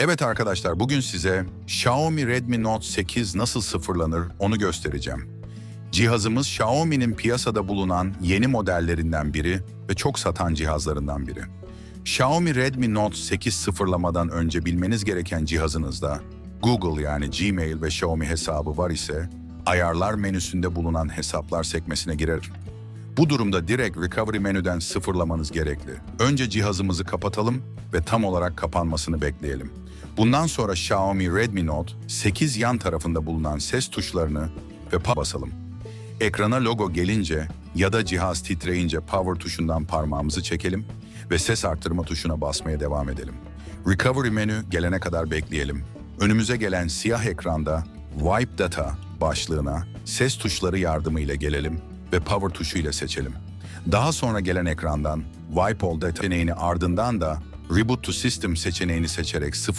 Evet arkadaşlar bugün size Xiaomi Redmi Note 8 nasıl sıfırlanır onu göstereceğim. Cihazımız Xiaomi'nin piyasada bulunan yeni modellerinden biri ve çok satan cihazlarından biri. Xiaomi Redmi Note 8 sıfırlamadan önce bilmeniz gereken cihazınızda Google yani Gmail ve Xiaomi hesabı var ise ayarlar menüsünde bulunan hesaplar sekmesine girer. Bu durumda direkt recovery menüden sıfırlamanız gerekli. Önce cihazımızı kapatalım ve tam olarak kapanmasını bekleyelim. Bundan sonra Xiaomi Redmi Note 8 yan tarafında bulunan ses tuşlarını ve pa basalım. Ekrana logo gelince ya da cihaz titreyince power tuşundan parmağımızı çekelim ve ses arttırma tuşuna basmaya devam edelim. Recovery menü gelene kadar bekleyelim. Önümüze gelen siyah ekranda Wipe Data başlığına ses tuşları yardımıyla gelelim ve power tuşuyla seçelim. Daha sonra gelen ekrandan Wipe All Data seçeneğini ardından da Reboot to System seçeneğini seçerek sıfır